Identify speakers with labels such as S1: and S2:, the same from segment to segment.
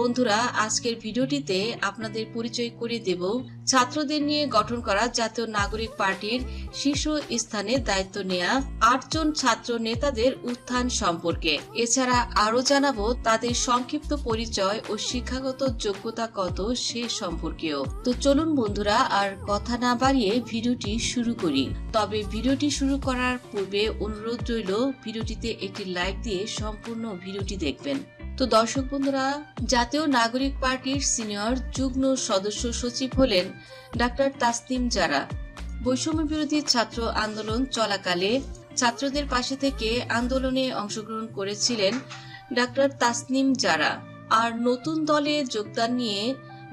S1: বন্ধুরা, আজকের ভিডিওটিতে আপনাদের পরিচয় করে দেব। ছাত্রদের নিয়ে গঠন করা জাতীয় নাগরিক পার্টির শীর্ষ স্থানে দায়িত্ব নেয়া আটজন ছাত্র নেতাদের উত্থান সম্পর্কে। এছাড়া আরও জানাব, তাদের সংক্ষিপ্ত পরিচয় ও শিক্ষাগত যোগ্যতা কত সে সম্পর্কেও। তো চলুন বন্ধুরা, আর কথা না বাড়িয়ে ভিডিওটি শুরু করি। তবে ভিডিওটি শুরু করার পূর্বে অনুরোধ রইল, ভিডিওটিতে একটি লাইক দিয়ে সম্পূর্ণ ভিডিওটি দেখবেন। তো দর্শক বন্ধুরা, জাতীয় নাগরিক পার্টির সিনিয়র যুগ্ম সদস্য সচিব হলেন ডাক্তার তাসনিম জারা। বৈষম্য বিরোধী ছাত্র আন্দোলন চলাকালে ছাত্রদের পাশে থেকে আন্দোলনে অংশগ্রহণ করেছিলেন ডাক্তার তাসনিম জারা। আর নতুন দলে যোগদান নিয়ে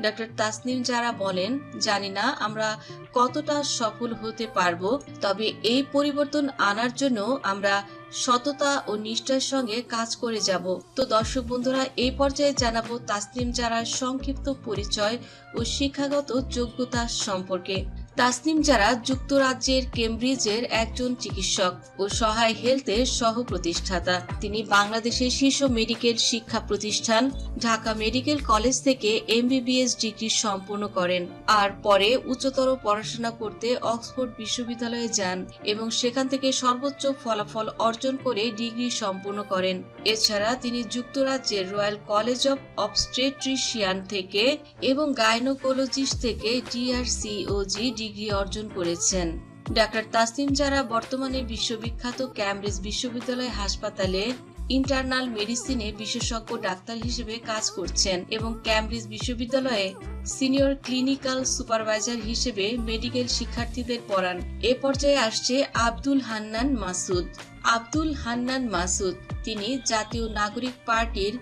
S1: ডাক্তার তাসনিম যারা বলেন, জানি না আমরা কতটা সফল হতে পারব, তবে এই পরিবর্তন আনার জন্য আমরা সততা ও নিষ্ঠার সঙ্গে কাজ করে যাব। তো দর্শক বন্ধুরা, এই পর্যায়ে জানাব তাসলিম জারার সংক্ষিপ্ত পরিচয় ও শিক্ষাগত যোগ্যতা সম্পর্কে। তাসনিম যারা যুক্তরাজ্যের কেমব্রিজের একজন চিকিৎসক ও সহায় হেলথের সহ প্রতিষ্ঠাতা তিনি বাংলাদেশের শীর্ষ মেডিকেল শিক্ষা প্রতিষ্ঠান, ঢাকা মেডিকেল কলেজ থেকে এমবিবিএস ডিগ্রি সম্পন্ন করেন আর পরে উচ্চতর পড়াশোনা করতে অক্সফোর্ড বিশ্ববিদ্যালয়ে যান এবং সেখান থেকে সর্বোচ্চ ফলাফল অর্জন করে ডিগ্রি সম্পন্ন করেন। এছাড়া তিনি যুক্তরাজ্যের রয়্যাল কলেজ অব অবস্ট্রেট্রিশিয়ান থেকে এবং গাইনোকোলজিস্ট থেকে ডিআরসিওজি ডিগ্রি অর্জন করেছেন। ডাক্তার তাসনিম যারা বর্তমানে বিশ্ববিখ্যাত ক্যামব্রিজ বিশ্ববিদ্যালয় হাসপাতালে ইন্টারনাল মেডিসিনে বিশেষজ্ঞ ডাক্তার হিসেবে কাজ করছেন এবং ক্যামব্রিজ বিশ্ববিদ্যালয়ে সিনিয়র ক্লিনিক্যাল সুপারভাইজার হিসেবে মেডিকেল শিক্ষার্থীদের পড়ান। এ পর্যায়ে আসছে আব্দুল হান্নান মাসুদ। আব্দুল হান্নান মাসুদ। তিনি জাতীয় নাগরিক পার্টির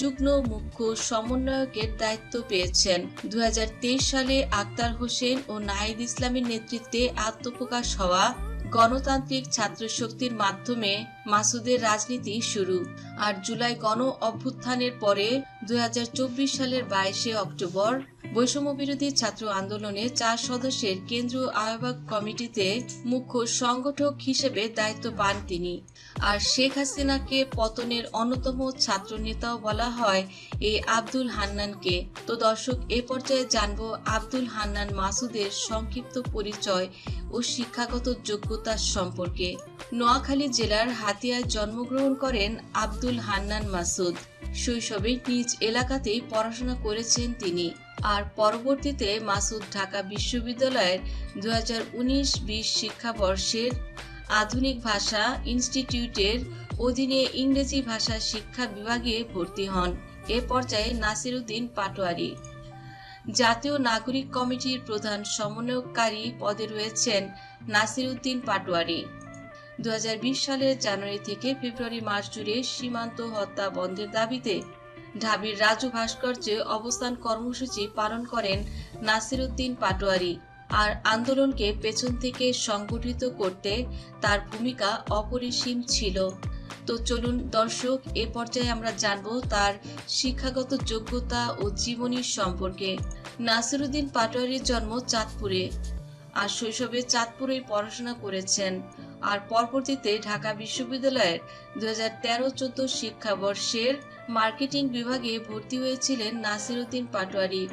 S1: যুগ্ম মুখ্য সমন্বয়কের দায়িত্ব পেয়েছেন। দু হাজার তেইশ সালে আক্তার হোসেন ও নাহিদ ইসলামের নেতৃত্বে আত্মপ্রকাশ হওয়া গণতান্ত্রিক ছাত্র শক্তির মাধ্যমে মাসুদের রাজনীতি শুরু। আর জুলাই গণ অভ্যুত্থানের পরে দুই হাজার চব্বিশ সালের বাইশে অক্টোবর বৈষম্য বিরোধী ছাত্র আন্দোলনে চার সদস্যের কেন্দ্রীয় আহ্বায়ক কমিটিতে মুখ্য সংগঠক হিসেবে দায়িত্ব পান তিনি। আর শেখ হাসিনাকে পতনের অন্যতম ছাত্র নেতাও বলা হয় এই আব্দুল হান্নানকে। তো দর্শক, এ পর্যায়ে জানব আব্দুল হান্নান মাসুদের সংক্ষিপ্ত পরিচয় ও শিক্ষাগত যোগ্যতা সম্পর্কে। নোয়াখালী জেলার হাতিয়ায় জন্মগ্রহণ করেন আব্দুল হান্নান মাসুদ। শৈশবে নিজ এলাকাতেই পড়াশোনা করেছেন তিনি। আর পরবর্তীতে মাসুদ ঢাকা বিশ্ববিদ্যালয়ের দু হাজার উনিশ বিশ শিক্ষাবর্ষের আধুনিক ভাষা ইনস্টিটিউটের অধীনে ইংরেজি ভাষা শিক্ষা বিভাগে ভর্তি হন। এ পর্যায়ে নাসিরুদ্দিন পাটোয়ারি। জাতীয় নাগরিক কমিটির প্রধান সমন্বয়কারী পদে রয়েছেন নাসিরুদ্দিন পাটোয়ারি। দু হাজার বিশ সালের জানুয়ারি থেকে ফেব্রুয়ারি মাস জুড়ে সীমান্ত হত্যা বন্ধের দাবিতে ঢাবির রাজু ভাস্কর্যে অবস্থান কর্মসূচি পালন করেন নাসিরুদ্দিন পাটোয়ারি আর আন্দোলনকে পেছন থেকে সংগঠিত করতে তার ভূমিকা অপরিসীম ছিল। তো চলুন দর্শক, এ পর্যায়ে আমরা জানব তার শিক্ষাগত যোগ্যতা ও জীবনী সম্পর্কে। নাসিরুদ্দিন পাটোয়ারির জন্ম চাঁদপুরে। আর শৈশবে চাঁদপুরেই পড়াশোনা করেছেন। আর পরবর্তীতে ঢাকা বিশ্ববিদ্যালয়ের দু হাজার তেরো চোদ্দ শিক্ষাবর্ষের মার্কেটিং বিভাগে ভর্তি হয়েছিলেন নাসিরুদ্দিন পাটোয়ারি।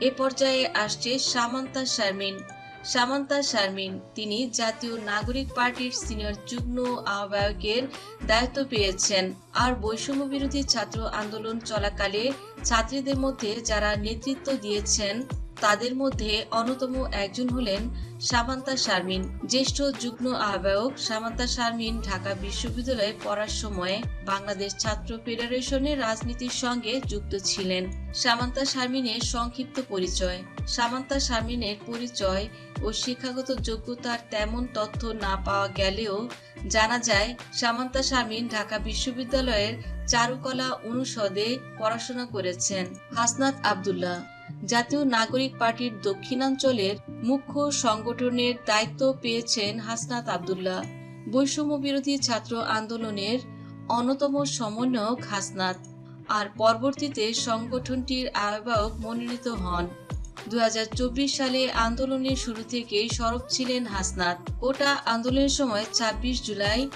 S1: এ পর্যায়ে আসছে সামান্তা শারমিন। সামান্তা শারমিন, তিনি জাতীয় নাগরিক পার্টির সিনিয়র যুগ্ম আহ্বায়কের দায়িত্ব পেয়েছেন। আর বৈষম্য বিরোধী ছাত্র আন্দোলন চলাকালে ছাত্রীদের মধ্যে যারা নেতৃত্ব দিয়েছেন তাদের মধ্যে অন্যতম একজন হলেন সামান্তা শারমিন। জ্যেষ্ঠ যুগ্ম আহ্বায়ক সামান্তা শারমিন ঢাকা বিশ্ববিদ্যালয়ে পড়ার সময়ে বাংলাদেশ ছাত্র ফেডারেশনের রাজনীতির সঙ্গে যুক্ত ছিলেন। সামান্তা শারমিনের সংক্ষিপ্ত পরিচয়। সামান্তা শারমিনের পরিচয় ও শিক্ষাগত যোগ্যতার তেমন তথ্য না পাওয়া গেলেও জানা যায়, সামান্তা শারমিন ঢাকা বিশ্ববিদ্যালয়ের চারুকলা অনুষদে পড়াশোনা করেছেন। হাসনাত আবদুল্লাহ জাতীয় নাগরিক পার্টির দক্ষিণাঞ্চলের মুখ্য সংগঠনের দায়িত্ব পেয়েছেন হাসনাত আবদুল্লাহ। বৈষম্য বিরোধী ছাত্র আন্দোলনের অন্যতম সমন্বয়ক হাসনাত। আর পরবর্তীতে সংগঠনটির আহ্বায়ক মনোনীত হন। দুই হাজার চব্বিশ সালে আন্দোলনের শুরু থেকেই সরব ছিলেন হাসনাত। ওটা আন্দোলনের সময় ২৬ জুলাই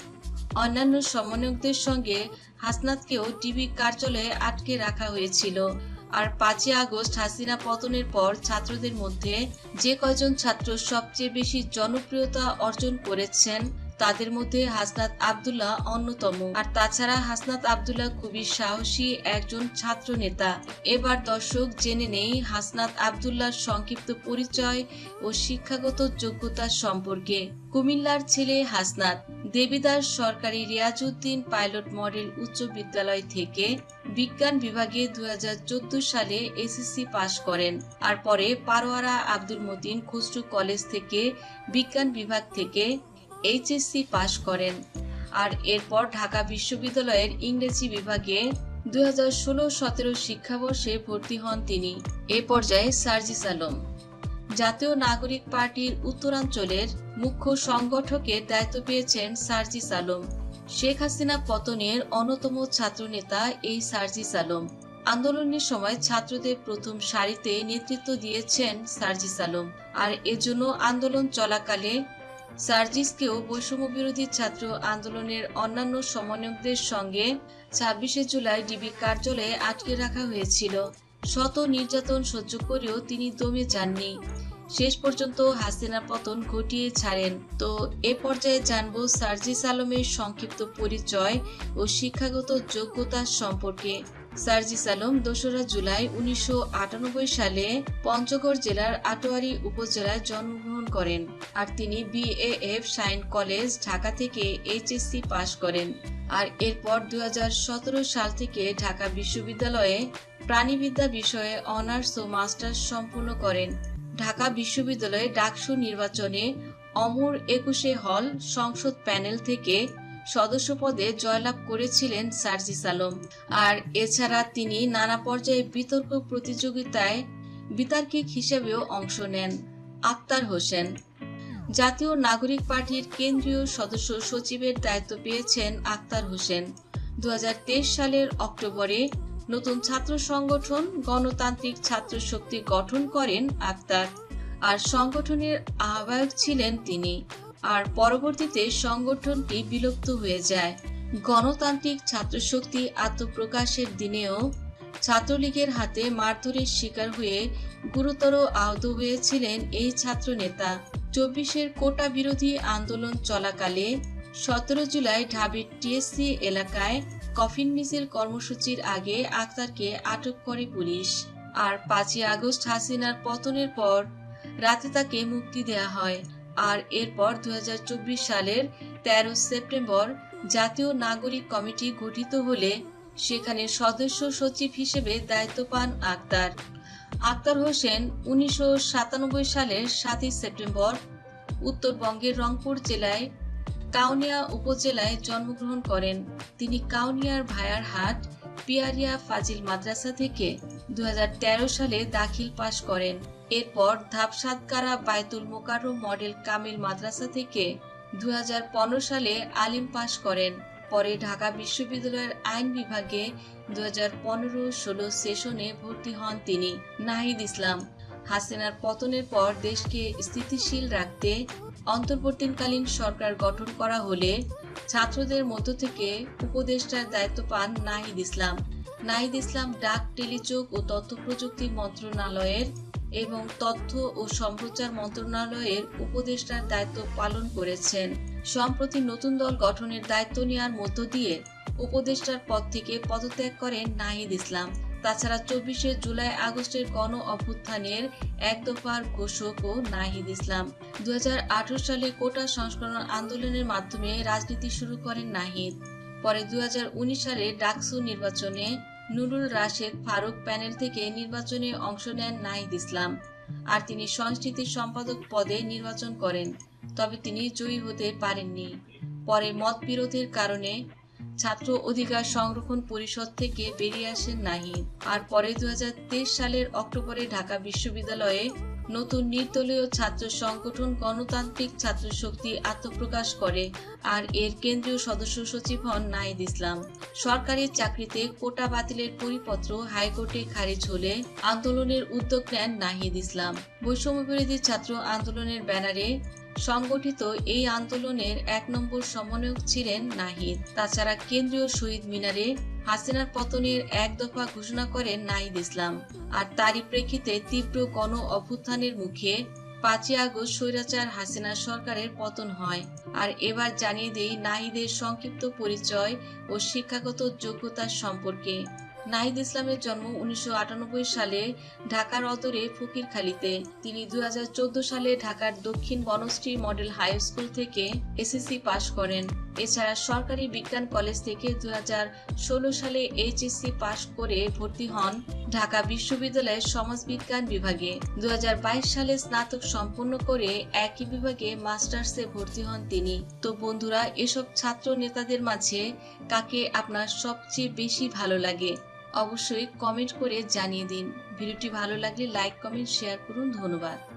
S1: অন্যান্য সমন্বয়কদের সঙ্গে হাসনাতকেও টিভি কার্যালয়ে আটকে রাখা হয়েছিল। আর পাঁচই আগস্ট হাসিনা পতনের পর ছাত্রদের মধ্যে যে কয়জন ছাত্র সবচেয়ে বেশি জনপ্রিয়তা অর্জন করেছেন তাদের মধ্যে হাসনাত আবদুল্লাহ অন্যতম। আর তাছাড়া হাসনাত আবদুল্লাহ খুবই সাহসী একজন ছাত্র নেতা এবার দর্শক জেনে নেই হাসনাত আবদুল্লাহর সংক্ষিপ্ত পরিচয় ও শিক্ষাগত যোগ্যতা সম্পর্কে। কুমিল্লার ছেলে হাসনাত দেবিদাস সরকারি রিয়াজউদ্দিন পাইলট মডেল উচ্চ বিদ্যালয় থেকে বিজ্ঞান বিভাগে দুই হাজার চোদ্দ সালে এসএসসি পাশ করেন। আর পরে পারোয়ারা আব্দুল মতিন খুসরু কলেজ থেকে বিজ্ঞান বিভাগ থেকে এইচএসসি পাশ করেন। আর এরপর ঢাকা বিশ্ববিদ্যালয়ের ইংরেজি বিভাগে দুই হাজার ষোলো সতেরো শিক্ষাবর্ষে ভর্তি হন তিনি। এ পর্যায়ে সার্জিস আলম। জাতীয় নাগরিক পার্টির উত্তরাঞ্চলের মুখ্য সংগঠকের দায়িত্ব পেয়েছেন সার্জিস আলম। শেখ হাসিনা পতনের অন্যতম ছাত্রনেতা এই সার্জিস আলম। আন্দোলনের সময় ছাত্রদের প্রথম সারিতে নেতৃত্ব দিয়েছেন সার্জিস আলম। আর এজন্য আন্দোলন চলাকালে সার্জিসকেও বৈষম্য বিরোধী ছাত্র আন্দোলনের অন্যান্য সমন্বয়কদের সঙ্গে ছাব্বিশে জুলাই ডিবি কার্যালয়ে আটকে রাখা হয়েছিল। শত নির্যাতন সহ্য করেও তিনি দমে যাননি। শেষ পর্যন্ত হাসিনা পতন ঘটিয়ে ছাড়েন। তো এ পর্যায়ে জানব সার্জিস আলমের সংক্ষিপ্ত পরিচয় ও শিক্ষাগত যোগ্যতা সম্পর্কে। সার্জিস আলম দোসরা জুলাই উনিশশো আটানব্বই সালে পঞ্চগড় জেলার আটোয়ারি উপজেলায় জন্মগ্রহণ করেন আর তিনি বিএএফ সাইন কলেজ ঢাকা থেকে এইচএসসি পাশ করেন। আর এরপর দুই হাজার সতেরো সাল থেকে ঢাকা বিশ্ববিদ্যালয়ে প্রাণীবিদ্যা বিষয়ে অনার্স ও মাস্টার্স সম্পূর্ণ করেন। ঢাকা বিশ্ববিদ্যালয়ে ডাকসু নির্বাচনে অমর একুশে হল সংসদ প্যানেল থেকে সদস্য পদে জয়লাভ করেছিলেন সার্জিস আলম। আর এছাড়া তিনি নানা পর্যায়ে বিতর্ক প্রতিযোগিতায় বিতার্কিক হিসেবেও অংশ নেন। আক্তার হোসেন। জাতীয় নাগরিক পার্টির কেন্দ্রীয় সদস্য সচিবের দায়িত্ব পেয়েছেন আক্তার হোসেন। দু হাজার তেইশ সালের অক্টোবরে নতুন ছাত্র সংগঠন গণতান্ত্রিক ছাত্র শক্তি গঠন করেন আক্তার। আর সংগঠনের আহ্বায়ক ছিলেন তিনি। আর পরবর্তীতে সংগঠনটি বিলুপ্ত হয়ে যায়। গণতান্ত্রিক ছাত্রশক্তি আত্মপ্রকাশের দিনেও ছাত্রলীগের হাতে মারধরের শিকার হয়ে গুরুতর আহত হয়েছিলেন এই ছাত্র নেতা চব্বিশের কোটা বিরোধী আন্দোলন চলাকালে সতেরো জুলাই ঢাবির টিএসসি এলাকায় কফিন মিছিল কর্মসূচির আগে আক্তারকে আটক করে পুলিশ। আর পাঁচই আগস্ট হাসিনার পতনের পর রাতে তাকে মুক্তি দেয়া হয়। আর এরপর দুই হাজার চব্বিশ সালের তেরো সেপ্টেম্বর জাতীয় নাগরিক কমিটি গঠিত হলে সেখানে সদস্য সচিব হিসেবে দায়িত্ব পান আক্তার। আক্তার হোসেন উনিশশো সালের সাতই সেপ্টেম্বর উত্তরবঙ্গের রংপুর জেলায় কাউনিয়া উপজেলায় জন্মগ্রহণ করেন। তিনি কাউনিয়ার ভায়ারহাট পিয়ারিয়া ফাজিল মাদ্রাসা থেকে দু হাজার তেরো সালে দাখিল পাশ করেন। এরপর ধাপসাদকারা বায়তুল মোকাররম মডেল কামিল মাদ্রাসা থেকে দুহাজার পনেরো সালে আলিম পাশ করেন। পরে ঢাকা বিশ্ববিদ্যালয়ের আইন বিভাগে দু হাজার পনেরো ষোলো সেশনে ভর্তি হন তিনি। নাহিদ ইসলাম, হাসিনার পতনের পর দেশকে স্থিতিশীল রাখতে অন্তর্বর্তীকালীন সরকার গঠন করা হলে ছাত্রদের মধ্য থেকে উপদেষ্টার দায়িত্ব পান নাহিদ ইসলাম। নাহিদ ইসলাম ডাক, টেলিযোগ ও তথ্য প্রযুক্তি মন্ত্রণালয়ের এবং তথ্য ও সম্প্রচার মন্ত্রণালয়ের উপদেষ্টার দায়িত্ব পালন করেছেন। সম্প্রতি নতুন দল গঠনের দায়িত্ব নেওয়ার মধ্য দিয়ে উপদেষ্টার পদ থেকে পদত্যাগ করেন নাহিদ ইসলাম। তাছাড়া চব্বিশে জুলাই আগস্টের গণ অভ্যুত্থানের এক দফার ঘোষকও নাহিদ ইসলাম। দুই হাজার আঠারো সালে কোটা সংস্করণ আন্দোলনের মাধ্যমে রাজনীতি শুরু করেন নাহিদ। পরে দুই হাজার উনিশ সালে ডাকসু নির্বাচনে নুরুল রাশেদ ফারুক প্যানেল থেকে নির্বাচনে অংশ নেন নাহিদ ইসলাম। আর তিনি সংস্কৃতির সম্পাদক পদে নির্বাচন করেন, তবে তিনি জয়ী হতে পারেননি। পরে মতবিরোধের কারণে ছাত্র অধিকার সংরক্ষণ পরিষদ থেকে বেরিয়ে আসেন নাহিদ। আর পরে দুই হাজার তেইশ সালের অক্টোবরে ঢাকা বিশ্ববিদ্যালয়ে নতুন নির্দলীয় ছাত্র সংগঠন গণতান্ত্রিক ছাত্র শক্তি আত্মপ্রকাশ করে, আর এর কেন্দ্রীয় সদস্য সচিব হন নাহিদ ইসলাম। সরকারি চাকরিতে কোটা বাতিলের পরিপত্র হাইকোর্টে খারিজ হলে আন্দোলনের উদ্যোগ নেন নাহিদ ইসলাম। বৈষম্য বিরোধী ছাত্র আন্দোলনের ব্যানারে সংগঠিত এই আন্দোলনের এক নম্বর সমন্বয়ক ছিলেন নাহিদ তাছাড়া কেন্দ্রীয় শহীদ মিনারে হাসিনার পতনের এক দফা ঘোষণা করেন নাহিদ ইসলাম। আর তারই প্রেক্ষিতে তীব্র গণ অভ্যুত্থানের মুখে পাঁচই আগস্ট স্বৈরাচার হাসিনা সরকারের পতন হয়। আর এবার জানিয়ে দেই নাহিদের সংক্ষিপ্ত পরিচয় ও শিক্ষাগত যোগ্যতা সম্পর্কে। নাহিদ ইসলামের জন্ম উনিশশো আটানব্বই সালে ঢাকার অদরে ফকিরখালীতে। তিনি দু হাজার চোদ্দ সালে ঢাকার দক্ষিণ বনশ্রী মডেল হাই স্কুল থেকে এসএসসি পাশ করেন। এছাড়া সরকারি বিজ্ঞান কলেজ থেকে দু হাজার ষোলো সালে এইচএসসি পাশ করে ভর্তি হন ঢাকা বিশ্ববিদ্যালয়ের সমাজবিজ্ঞান বিভাগে। দুই হাজার বাইশ সালে স্নাতক সম্পন্ন করে একই বিভাগে মাস্টার্সে ভর্তি হন তিনি। তো বন্ধুরা, এসব ছাত্র নেতাদের মাঝে কাকে আপনার সবচেয়ে বেশি ভালো লাগে? অবশ্যই কমেন্ট করে জানিয়ে দিন। ভিডিওটি ভালো লাগলে লাইক, কমেন্ট, শেয়ার করুন। ধন্যবাদ।